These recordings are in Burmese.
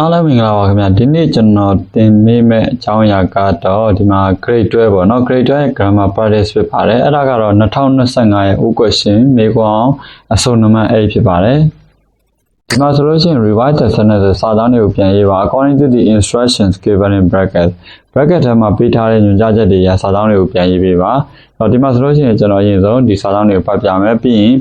အားလုံးမင်္ဂလာပါခင်ဗျာဒီနေ့ကျွန်တော်သင်ပေးမယ့်အကြောင်းအရာကတော့ဒီမှာ grade 12ပေါ့နော် grade 12ရဲ့ grammar practice ဖြစ်ပါတယ်အဲ့ဒါကတော့2025ရဲ့ O question မေကွန်အစုံနံပါတ်8ဖြစ်ပါတယ်ဒီမှာဆိုလို့ရှိရင် revise the sentence စာသားတွေကိုပြန်ရေးပါ according to the instructions given in bracket bracket ထဲမှာပေးထားတဲ့ညွှန်ကြားချက်တွေရစာသားတွေကိုပြန်ရေးပေးပါအဲ့တော့ဒီမှာဆိုလို့ရှိရင်ကျွန်တော်အရင်ဆုံးဒီစာသားတွေကိုပတ်ပြမယ်ပြီးရင်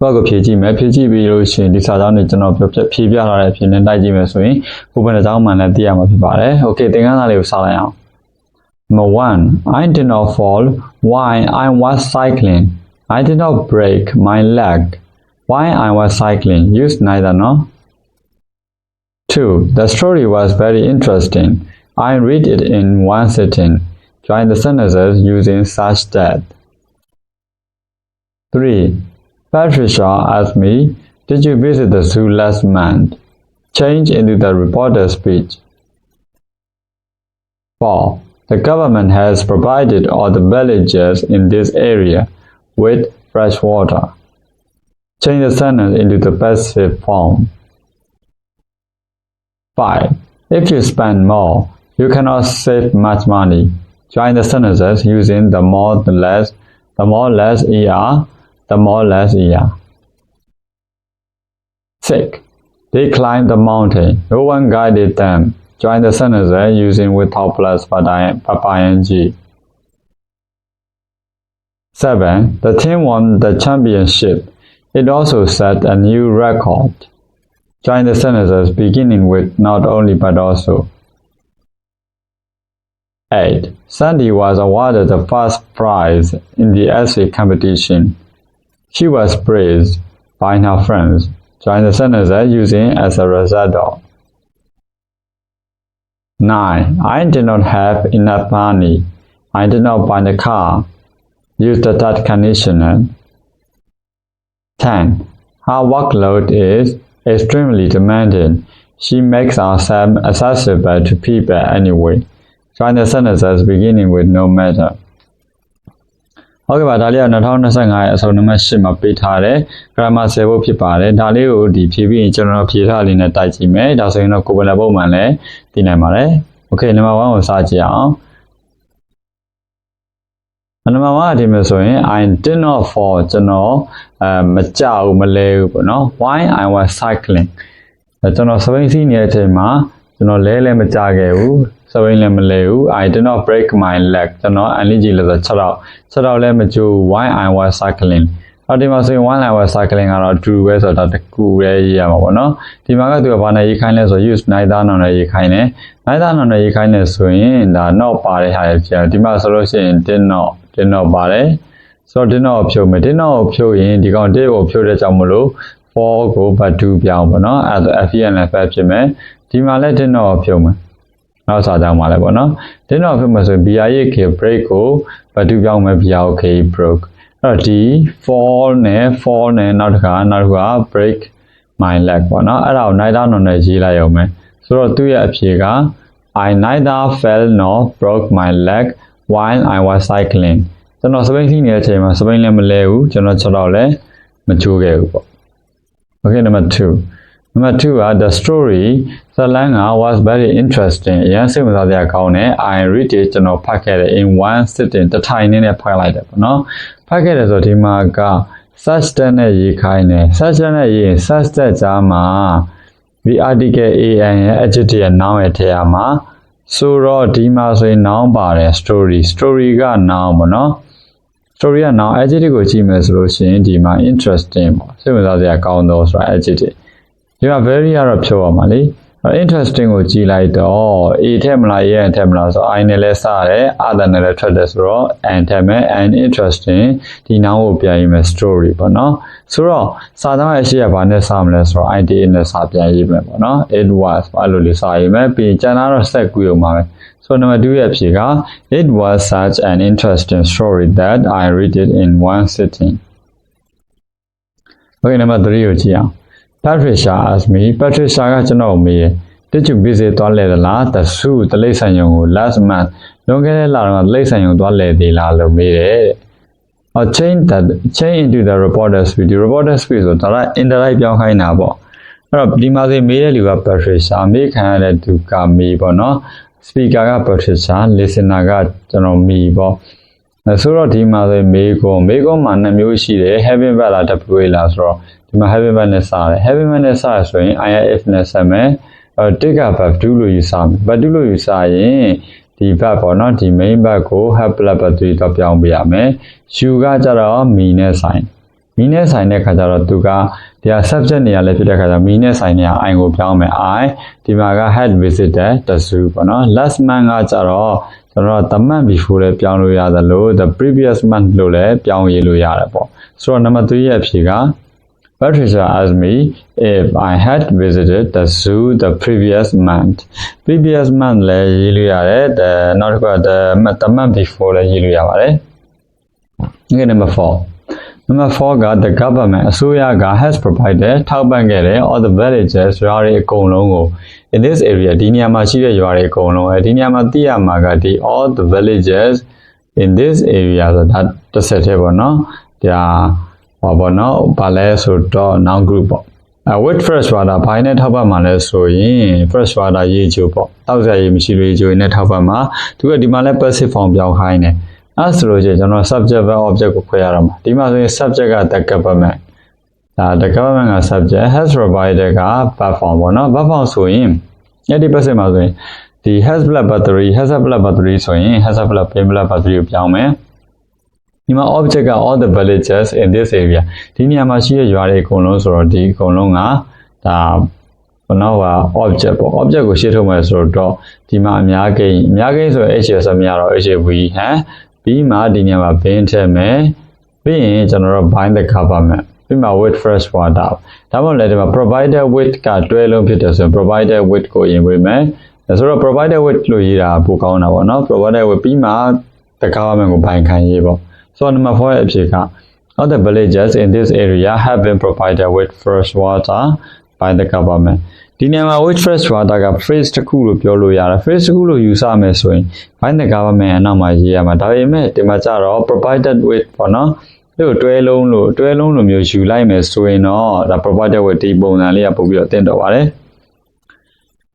ဘက်ကိုဖြည့်ကြည့်မယ်ဖြည့်ကြည့်ပြီးလို့ရှိရင်ဒီစာကြောင်းတွေကျွန်တော်ပြဖြည့်ပြထားတဲ့အဖြစ်နဲ့တိုက်ကြည့်မယ်ဆိုရင်ကိုယ်ဘယ်နှကြောင်းမှလည်းသိရမှာဖြစ်ပါတယ်။ Okay သင်ခန်းစာလေးကိုစလိုက်အောင်။ Number 1 I did not fall while I was cycling. I did not break my leg while I was cycling. Use neither no. 2. The story was very interesting. I read it in one sitting. Join the sentences using such that. 3. Patricia asked me, Did you visit the zoo last month? Change into the reporter's speech. 4. The government has provided all the villagers in this area with fresh water. Change the sentence into the passive form. 5. If you spend more, you cannot save much money. Join the sentences using the more the less, the more less er, the more less er. 6. They climbed the mountain. No one guided them. Join the sentences using without plus but ing. 7. The team won the championship. It also set a new record. Join the sentences beginning with not only but also. 8. Sandy was awarded the first prize in the essay competition. She was praised by her friends. Join the sentences using as a of. 9. I did not have enough money. I did not buy the car. Use the third conditioner. 10. Her workload is extremely demanding. She makes herself accessible to people anyway. Join the sentences beginning with no matter. ဟုတ်ကဲ့ပါဒါလေးက2025ရဲ့အစုံနံပါတ်8မှာပေးထားတဲ့ grammar 10ဘုတ်ဖြစ်ပါတယ်ဒါလေးကိုဒီဖြည့်ပြီးရင်ကျွန်တော်ဖြည့်ထားလေးနဲ့တိုက်ကြည့်မယ်ဒါဆိုရင်တော့ကိုယ်ပလက်ပုံမှန်လည်းသိနိုင်ပါတယ် Okay နံပါတ်1ကိုစကြည့်အောင်နံပါတ်1အဒီမျိုးဆိုရင် I did not fall ကျွန်တော်အဲမကြောက်ဘူးမလဲဘူးပေါ့နော် why I was cycling ကျွန်တော်စပိန်စီးနေတဲ့အချိန်မှာကျွန်တော်လဲလဲမကြခဲ့ဘူး စပိန်လည်းမလဲဘူး I did not break my leg ကျွန်တော်အန်လီဂျီလို့ဆို6တော့6တော့လည်းမကြိုး why I was cycling အော်ဒီမှာဆိုရင် one line was cycling ကတော့ true ပဲဆိုတော့တကူပဲရေးရမှာပေါ့နော်ဒီမှာကသူကဘာနဲ့ရေးခိုင်းလဲဆို use neither noun နဲ့ရေးခိုင်းတယ် neither noun နဲ့ရေးခိုင်းတယ်ဆိုရင်ဒါ not ပါတဲ့ဟာတွေဖြစ်တယ်ဒီမှာဆိုလို့ရှိရင် did not did not ပါတယ်ဆိုတော့ did not ကိုဖြုတ်မယ် did not ကိုဖြုတ်ရင်ဒီကောင် did ကိုဖြုတ်တဲ့ကြောင့်မလို့ for ကို but do ပြောင်းပေါ့နော်အဲဒါ FEN နဲ့ fab ဖြစ်မယ်ဒီမှာလည်း did not ကိုဖြုတ်မယ် နောက်စာကြောင်းမှာလည်းပေါ့နော် did not ဖြုတ်မယ်ဆိုရင် BR ရဲ့ K break ကို but do ပြောင်းမယ် BR ကို K broke အဲ့တော့ဒီ fall နဲ့ fall နဲ့နောက်တစ်ခါနောက်တစ်ခါ break my leg ပေါ့နော်အဲ့ဒါကို neither nor နဲ့ရေးလိုက်အောင်မယ်ဆိုတော့သူ့ရဲ့အဖြေက I neither fell nor broke my leg while I was cycling ကျွန်တော်စပိန်စီးနေတဲ့အချိန်မှာစပိန်လည်းမလဲဘူးကျွန်တော်6တော့လည်းမချိုးခဲ့ဘူးပေါ့ Okay number 2 number 2က the story ဇာတ်လမ်းက was very interesting အရင်စိတ်ဝင်စားစရာကောင်းတယ် I read it ကျွန်တော်ဖတ်ခဲ့တယ် in one sitting တစ်ထိုင်နဲ့ဖတ်လိုက်တယ်ပေါ့နော်ဖတ်ခဲ့တယ်ဆိုဒီမှာက search တဲ့နဲ့ရေးခိုင်းတယ် search တဲ့နဲ့ရေးရင် search တဲ့ကြားမှာဒီ article an ရဲ့ adjective ရဲ့ noun ရဲ့ထဲမှာဆိုတော့ဒီမှာဆိုရင် noun ပါတယ် story story က noun ပေါ့နော် story က noun adjective ကိုကြည့်မယ်ဆိုလို့ရှိရင်ဒီမှာ interesting ပေါ့စိတ်ဝင်စားစရာကောင်းတော့ဆိုတာ adjective ဒီမှာ very ကတော့ဖြုတ်ရမှာလေ interesting ကိုကြည်လိုက်တော့ a ထက်မလား a ရထက်မလားဆိုတော့ i နဲ့လဲစရတယ် other နဲ့လဲထွက်တယ်ဆိုတော့ and ထက်မယ် and interesting ဒီ noun ကိုပြန်ရေးမယ် story ပေါ့နော်ဆိုတော့စာသားရဲ့ရှေ့ကဘာနဲ့စမလဲဆိုတော့ idea နဲ့စပြန်ရေးမယ်ပေါ့နော် it was အဲ့လိုလေးစရေးမယ်ပြီးကျန်တာတော့ set ကူအောင်ပါပဲဆိုတော့နံပါတ်2ရဲ့အဖြေက it was such an interesting story that i read it in one sitting okay နံပါတ်3ကိုကြည့်အောင် Patricia asked me Patricia ကကျွန်တော်မေးတယ် Did you visit သွားလဲသလား The zoo တလိပ်ဆိုင်ရုံကို last month လွန်ခဲ့တဲ့လတော့တလိပ်ဆိုင်ရုံသွားလဲသေးလားလို့မေးတယ်တဲ့။ Or change that change into the reporter's speech reporter's speech ဆိုတာဒါက indirect ပြောင်းခိုင်းတာပေါ့။အဲ့တော့ဒီမှာဆိုမေးတဲ့လူက Patricia မေးခံရတဲ့သူကမေးပေါ့နော် speaker က Patricia listener ကကျွန်တော်မေးပေါ့အဲဆိုတော့ဒီမှာဆိုမေးခွန်းမေးခွန်းမှာနှစ်မျိုးရှိတယ် heaven bell လား w လားဆိုတော့ ဒီမှာ heaven bell နဲ့စတယ် heaven bell နဲ့စရဆိုရင် if နဲ့ဆက်မယ်အဲတစ်က verb do လို့ယူဆမယ် verb do လို့ယူဆရင်ဒီ verb ပေါ့နော်ဒီ main verb ကို have plus verb 3တော့ပြောင်းပေးရမယ် you ကကြတော့ me နဲ့ဆိုင်မီနဲ့ဆိုင်တဲ့ခါကျတော့သူကဒီဟာ subject နေရာလည်းဖြစ်တဲ့ခါကျတော့မီနဲ့ဆိုင်နေရာ i ကိုပြောင်းမယ် i ဒီမှာက had visited the zoo ပေါ့နော် last month ကကြတော့ကျွန်တော် the month before လည်းပြောင်းလို့ရတယ်လို့ the previous month လို့လည်းပြောင်းရေးလို့ရတယ်ပေါ့ဆိုတော့ number 3ရဲ့အဖြေက Patricia asked me if I had visited the zoo the previous month. Previous month လည်းရေးလို့ရတယ်။နောက်တစ်ခုက the the month before လည်းရေးလို့ရပါတယ်။ Okay number 4 Number 4က the government အစိုးရက has provided ထောက်ပံ့ခဲ့တဲ့ all the villages ရွာတွေအကုန်လုံးကို in this area ဒီနေရာမှာရှိတဲ့ရွာတွေအကုန်လုံးအဲဒီနေရာမှာသိရမှာကဒီ all the villages in this area ဆိုတာတစ်ဆက်တည်းပေါ့နော်ဒါ ဟောပေါ့နော်ဘာလဲဆိုတော့ noun group ပေါ့အဲ with fresh water ဘိုင်းနဲ့ထောက်ပံ့မှာလဲဆိုရင် fresh water ရေချိုးပေါ့တောက်စရာရေမရှိလို့ရေချိုးနဲ့ထောက်ပံ့မှာသူကဒီမှာလဲ passive form ပြောင်းခိုင်းတယ်အဲဆိုလို့ချင်းကျွန်တော် subject verb object ကိုခွဲရတော့မှာဒီမှာဆိုရင် subject က the government ဒါ the government က subject has provided က verb form ပေါ့နော် verb form ဆိုရင်အဲ့ဒီ passive မှာဆိုရင်ဒီ has plus battery has plus battery ဆိုရင် has plus been plus battery ကိုပြောင်းမယ် ဒီမှာ object က all the villages in this area ဒီနေရာမှာရှိတဲ့ရွာတွေအကုန်လုံးဆိုတော့ဒီအကုန်လုံးကဒါဘနော်က object ပေါ့ object ကိုရှင်းထုတ်မယ်ဆိုတော့ဒီမှာအများကိန်းအများကိန်းဆိုရင် h ဆိုမရတော့ h v ဟမ်ပြီးမှဒီနေရာမှာ bin ထည့်မယ်ပြီးရင်ကျွန်တော်တို့ bind the government ပြီးမှ with fresh water ဒါမှမဟုတ်လည်းဒီမှာ provided with ကတွဲလုံးဖြစ်တယ်ဆိုရင် provided with ကိုရင်ဝင်မယ်ဆိုတော့ provided with လို့ရေးတာပိုကောင်းတာပေါ့နော် provided with ပြီးမှ the government ကို bind ခံရေးပေါ့ ဆိုတော့ number 4ရဲ့အဖြေက All the villages in this area have been provided with fresh water by the government. ဒီနေရာမှာ with fresh water က phrase တစ်ခုလို့ပြောလို့ရတယ် phrase တစ်ခုလို့ယူဆမယ်ဆိုရင် by the government အနောက်မှာရေးရမှာဒါပေမဲ့ဒီမှာကျတော့ provided with ပေါ့နော်ဒီတွဲလုံးလို့တွဲလုံးလိုမျိုးယူလိုက်မယ်ဆိုရင်တော့ဒါ provided with ဒီပုံစံလေးကပို့ပြီးတော့တင်တော့ပါတယ်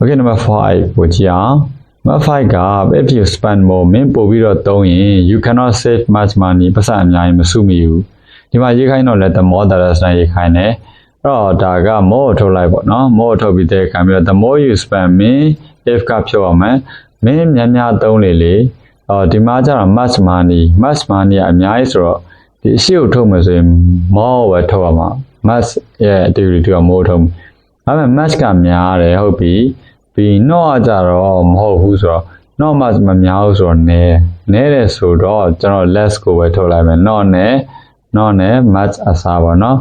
Okay number 5ပို့ကြည့်အောင် number 5က if you spend more မင်းပို့ပြီးတော့သုံးရင် you cannot save much money ပတ်စံအများကြီးမစုမိဘူးဒီမှာရေးခိုင်းတော့လဲ the more the less နဲ့ရေးခိုင်းတယ်အဲ့တော့ဒါက more ထုတ်လိုက်ပေါ့နော် more ထုတ်ပြီးတဲ့အခါမျိုး the more you spend မင်း if ကဖြုတ်အောင်မယ်မင်းများများသုံးလေလေအော်ဒီမှာကျတော့ much money much money အများကြီးဆိုတော့ဒီအရှိကိုထုတ်မယ်ဆိုရင် more ပဲထုတ်ရမှာ much ရဲ့ activity က more ထုတ်ဒါပေမဲ့ much ကများတယ်ဟုတ်ပြီ ပြီး not ကကြတော့မဟုတ်ဘူးဆိုတော့ not much မများဘူးဆိုတော့နည်းနည်းတယ်ဆိုတော့ကျွန်တော် less ကိုပဲထုတ်လိုက်မယ် not နဲ့ not နဲ့ much အစားပါเนาะ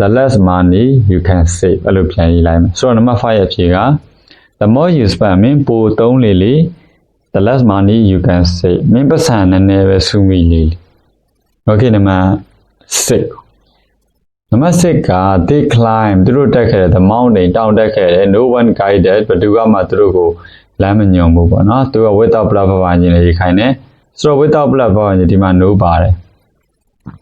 the less money you can save အဲ့လိုပြန်ရေးလိုက်မယ်ဆိုတော့ number 5ရဲ့အဖြေက the more you spend မင်းပိုသုံးလေလေ the less money you can save မင်းပတ်စံနည်းနည်းပဲစုမိလေ okay number 6 နံပါတ်6က they climb သူတို့တက်ခဲ့တဲ့ the mountain တောင်တက်ခဲ့တယ် no one guided ဘယ်သူမှသူတို့ကိုလမ်းမညွှန်ဘူးပေါ့နော်သူက without platform ညင်လေးခိုင်းတယ်ဆိုတော့ without platform ညင်ဒီမှာ no ပါတယ်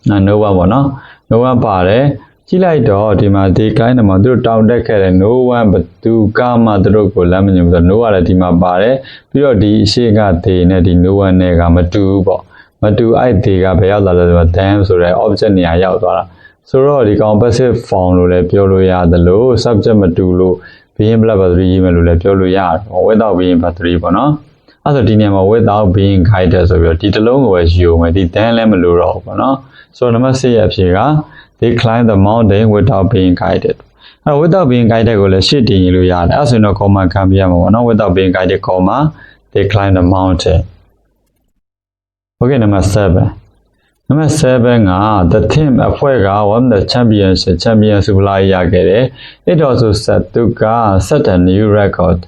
နာ no ပါပေါ့နော် no ပါတယ်ကြည့်လိုက်တော့ဒီမှာဒီ client မှာသူတို့တောင်းတက်ခဲ့တဲ့ no one ဘသူကမှသူတို့ကိုလမ်းမညွှန်ဘူးဆိုတော့ no ရတယ်ဒီမှာပါတယ်ပြီးတော့ဒီအရှိကဒေနဲ့ဒီ no one နဲ့ကမတူဘူးပေါ့မတူအဲ့ဒေကဘယ်ရောက်လာလဲဆိုတော့ damn ဆိုတဲ့ object နေရာရောက်သွားတာ ဆိုတော့ဒီကောင် passive form လို့လည်းပြောလို့ရတယ်လို့ subject မတူလို့ being plus battery ရေးမယ်လို့လည်းပြောလို့ရတယ် without being battery ပေါ့နော်အဲ့ဆိုဒီနေရာမှာ without being guided ဆိုပြီးတော့ဒီတစ်လုံးကိုပဲယူမယ်ဒီ then လည်းမလို့တော့ဘူးပေါ့နော်ဆိုတော့နံပါတ်6ရဲ့အဖြေက they climb the mountain without being guided အဲ့ without being guided ကိုလည်းရှစ်တင်ရေးလို့ရတယ်အဲ့ဆိုရင်တော့ comma ခံပြရမှာပေါ့နော် without being guided comma they climb the mountain okay number 7 နံပါတ်7က the team အဖွဲ့က won the championship champion ဆုလာရခဲ့တယ် it also set သူက set a new record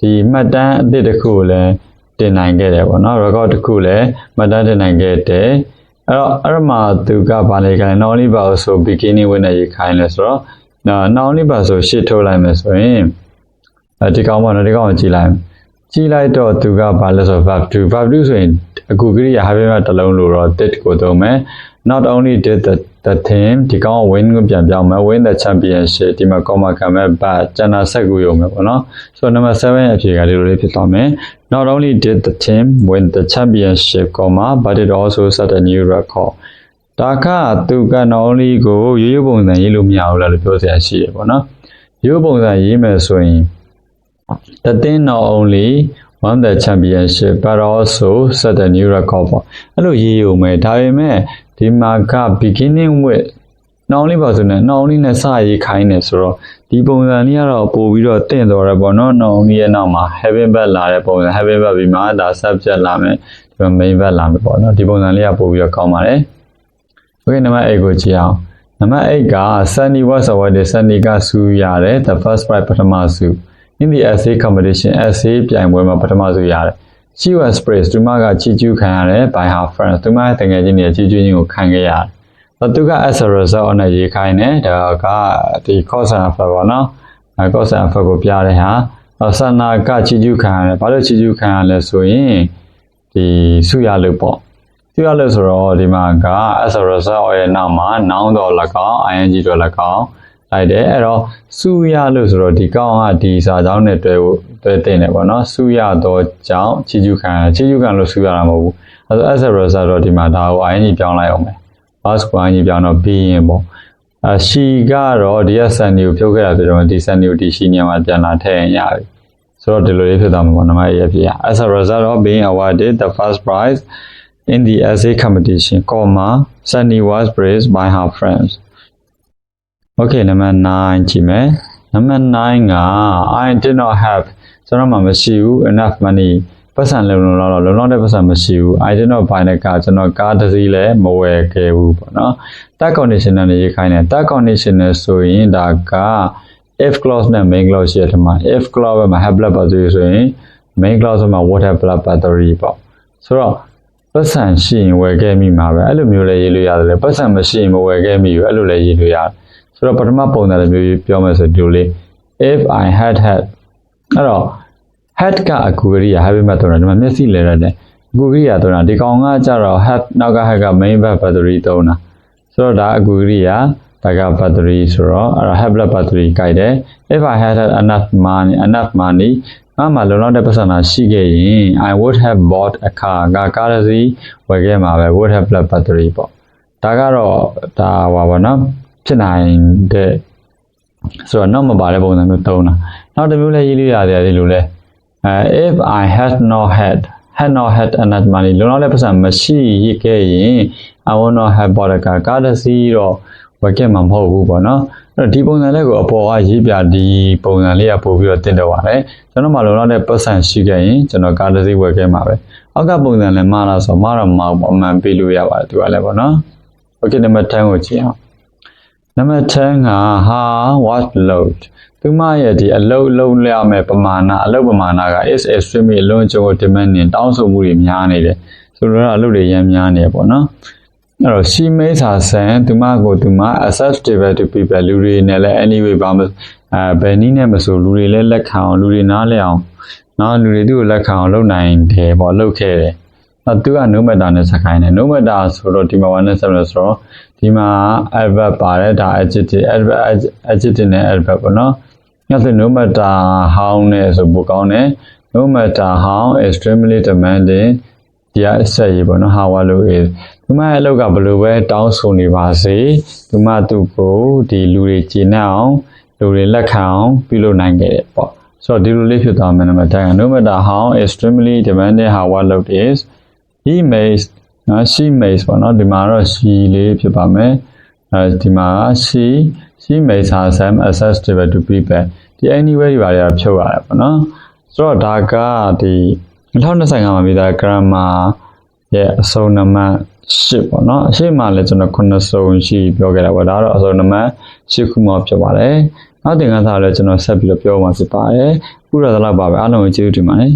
ဒီမှတ်တမ်းအသစ်တစ်ခုကိုလည်းတင်နိုင်ခဲ့တယ်ပေါ့နော် record တစ်ခုလည်းမှတ်တမ်းတင်နိုင်ခဲ့တယ်အဲ့တော့အဲ့မှာသူကဗာလေခိုင်း not only ပါဆို beginning ဝင်နေရခိုင်းလဲဆိုတော့ not only ပါဆိုရှစ်ထုတ်လိုက်မယ်ဆိုရင်အဲဒီကောင်ပေါ့နော်ဒီကောင်ကိုကြည့်လိုက် ကြည့်လိုက်တော့သူကဘာလဲဆို verb 2 verb 2ဆိုရင်အခုကရိယာ have မှာတစ်လုံးလို့တော့ did ကိုသုံးမယ် not only did the the team ဒီကောင်က win ကိုပြန်ပြောင်းမယ် win the championship ဒီမှာ comma ခံမဲ့ but ကျန်တာဆက်ကူရုံပဲပေါ့နော်ဆိုတော့ number 7ရဲ့အဖြေကဒီလိုလေးဖြစ်သွားမယ် not only did the team win the championship comma but it also set a new record ဒါကသူက not only ကိုရိုးရိုးပုံစံရေးလို့မရဘူးလားလို့ပြောစရာရှိရပေါ့နော်ရိုးရိုးပုံစံရေးမယ်ဆိုရင် the team not only won the championship but also set a new record ပေါ့အဲ့လိုရေးရုံပဲဒါပေမဲ့ဒီမှာက beginning with not only ပါဆိုနေ not only နဲ့စရေးခိုင်းနေဆိုတော့ဒီပုံစံလေးကတော့ပို့ပြီးတော့တင့်တော်ရပေါ့နော် not only ရဲ့နောက်မှာ having back လာတဲ့ပုံစံ having back ပြီးမှဒါ subject လာမယ်ဒီမှာ main back လာမယ်ပေါ့နော်ဒီပုံစံလေးကပို့ပြီးတော့ကောင်းပါတယ် okay နံပါတ်8ကိုကြည့်အောင်နံပါတ်8က Sunny was awarded Sunny ကစူရတယ် the first prize ပထမဆု in the essay competition essay ပြိုင်ပွဲမှာပထမဆုရတယ် she was praised သူမကချီးကျူးခံရတယ် by her friends သူမရဲ့တကယ်ချင်းတွေချီးကျူးခြင်းကိုခံခဲ့ရတယ်။သူက as a result နဲ့ရေးခိုင်းတယ်ဒါကဒီ cause and effect ပေါ့နော်။ cause and effect ကိုပြတဲ့ဟာဆန္ဒကချီးကျူးခံရတယ်။ဘာလို့ချီးကျူးခံရလဲဆိုရင်ဒီဆုရလို့ပေါ့။ဆုရလို့ဆိုတော့ဒီမှာက as a result ရဲ့နောက်မှာ noun တော့၎င်း ing တော့၎င်း လိုက်တယ်အဲ့တော့စုရလို့ဆိုတော့ဒီကောင်းကဒီစာကြောင်းနဲ့တွဲဖို့တွဲတင်တယ်ပေါ့နော်စုရတော့ကြောင်းချီကျူခံချီကျူခံလို့စုရတာမဟုတ်ဘူးအဲ့တော့ as a result တော့ဒီမှာဒါကို ing ပြောင်းလိုက်အောင်မယ် past ကို ing ပြောင်းတော့ being ပေါ့အရှိကတော့ဒီကစန်နီကိုဖြုတ်ခဲ့တာဆိုတော့ဒီစန်နီကိုဒီရှိနေမှာပြန်လာထည့်ရင်ရပြီဆိုတော့ဒီလိုလေးဖြစ်သွားမှာပေါ့နံပါတ်1ဖြစ်ရ as a result of being awarded the first prize in the essay competition comma Sunny was praised by her friends Okay နံပါတ်9ကြည့်မယ်နံပါတ်9က I did not have ကျွန်တော်မှမရှိဘူး enough money ပတ်စံလုံလုံလောက်လုံလောက်တဲ့ပတ်စံမရှိဘူး I did not buy တဲ့ကားကျွန်တော်ကားတစ်စီးလည်းမဝယ်ခဲ့ဘူးပေါ့နော် that conditional နဲ့ရေးခိုင်းတယ် that conditional ဆိုရင်ဒါက if clause နဲ့ main clause ရှိတယ်မှာ if clause ဘက်မှာ have blood battery ဆိုရင် main clause မှာ what have blood battery ပေါ့ဆိုတော့ပတ်စံရှိရင်ဝယ်ခဲ့မိမှာပဲအဲ့လိုမျိုးလည်းရေးလို့ရတယ်လေပတ်စံမရှိရင်မဝယ်ခဲ့မိဘူးအဲ့လိုလည်းရေးလို့ရတယ် ဆိုတော့ပထမပုံစံတစ်မျိုးပြောမယ်ဆိုဒီလိုလေး if i had had အဲ့တော့ had ကအကူကရိယာ have မှတ်တော့တယ်ဒီမှာမျက်စိလဲရတယ်အကူကရိယာတော့တာဒီကောင်ကကြတော့ had နောက်က had က main verb battery သုံးတာဆိုတော့ဒါအကူကရိယာဒါက battery ဆိုတော့အဲ့တော့ have blood battery ကြိုက်တယ် if i had had enough money enough money ငါမှလုံလောက်တဲ့ပတ်စံသာရှိခဲ့ရင် i would have bought a car ကကားတစ်စီးဝယ်ခဲ့မှာပဲ would have blood battery ပေါ့ဒါကတော့ဒါပါပါနော် ဖြစ်နိုင်တဲ့ဆိုတော့နောက်မပါတဲ့ပုံစံမျိုးသုံးတာနောက်တစ်မျိုးလည်းရေးလို့ရတယ်ဒီလိုလဲအဲ if i had not had had not had enough money လုံလောက်တဲ့ပတ်စံမရှိရခဲ့ရင် i would not have bought a car ကားတစ်စီးတော့ဝယ်ခဲ့မှာမဟုတ်ဘူးပေါ့နော်အဲ့တော့ဒီပုံစံလေးကိုအပေါ်ကရေးပြဒီပုံစံလေးကပို့ပြီးတော့တင်တော့ပါတယ်ကျွန်တော်မှလုံလောက်တဲ့ပတ်စံရှိခဲ့ရင်ကျွန်တော်ကားတစ်စီးဝယ်ခဲ့မှာပဲအောက်ကပုံစံလည်းမှားလားဆိုမှားတော့မဟုတ်ဘူးအမှန်ပေးလို့ရပါတယ်သူကလည်းပေါ့နော် okay နံပါတ်10ကိုကြည့်အောင် နံပါတ်10ကဟာ what load သူမရဲ့ဒီအလုတ်လုံးလျမဲ့ပမာဏအလုတ်ပမာဏက is extremely အလုံးကျုံကို demand နေတောင်းဆိုမှုတွေများနေတယ်ဆိုတော့အလုတ်တွေရမ်းများနေပေါ့နော်အဲ့တော့ she makes her son သူမကိုသူမ acceptable to people လူတွေနဲ့လည်း anyway ဘာမအဲဘယ်နည်းနဲ့မဆိုလူတွေလည်းလက်ခံအောင်လူတွေနားလည်အောင်နော်လူတွေသူ့ကိုလက်ခံအောင်လုပ်နိုင်တယ်ပေါ့လုပ်ခဲ့တယ်အဲသူက no matter နဲ့ဆက်ခိုင်းတယ် no matter ဆိုတော့ဒီမှာ1နဲ့7လို့ဆိုတော့ ဒီမှာ adverb ပါတယ်ဒါ adjective adverb adjective နဲ့ adverb ပေါ့နော်ညဆို no matter how နဲ့ဆိုပိုကောင်းတယ် no matter how extremely demanding ဒီအဆက်ရေးပေါ့နော် how လို့ is ဒီမှာအလုပ်ကဘယ်လိုပဲတောင်းဆိုနေပါစေဒီမှာသူ့ကိုဒီလူတွေကျေနပ်အောင်လူတွေလက်ခံအောင်ပြုလုပ်နိုင်ခဲ့တယ်ပေါ့ဆိုတော့ဒီလိုလေးဖြစ်သွားမယ်နံပါတ်10 no matter how extremely demanding how work is he makes နော် she makes ပေါ့နော်ဒီမှာတော့ she လေးဖြစ်ပါမယ်အဲဒီမှာ she she makes herself accessible to people ဒီ anywhere တွေပါရဖြုတ်ရတယ်ပေါ့နော်ဆိုတော့ဒါကဒီ2025မှာမိသား grammar ရဲ့အစုံနံပါတ်8ပေါ့နော်အရှိမလည်းကျွန်တော်9စုံရှိပြောခဲ့တာပေါ့ဒါတော့အစုံနံပါတ်8ခုမှဖြစ်ပါတယ်နောက်သင်ခန်းစာလည်းကျွန်တော်ဆက်ပြီးတော့ပြောမှာဖြစ်ပါတယ်ခုတော့ဒီလောက်ပါပဲအားလုံးကိုကျေးဇူးတင်ပါတယ်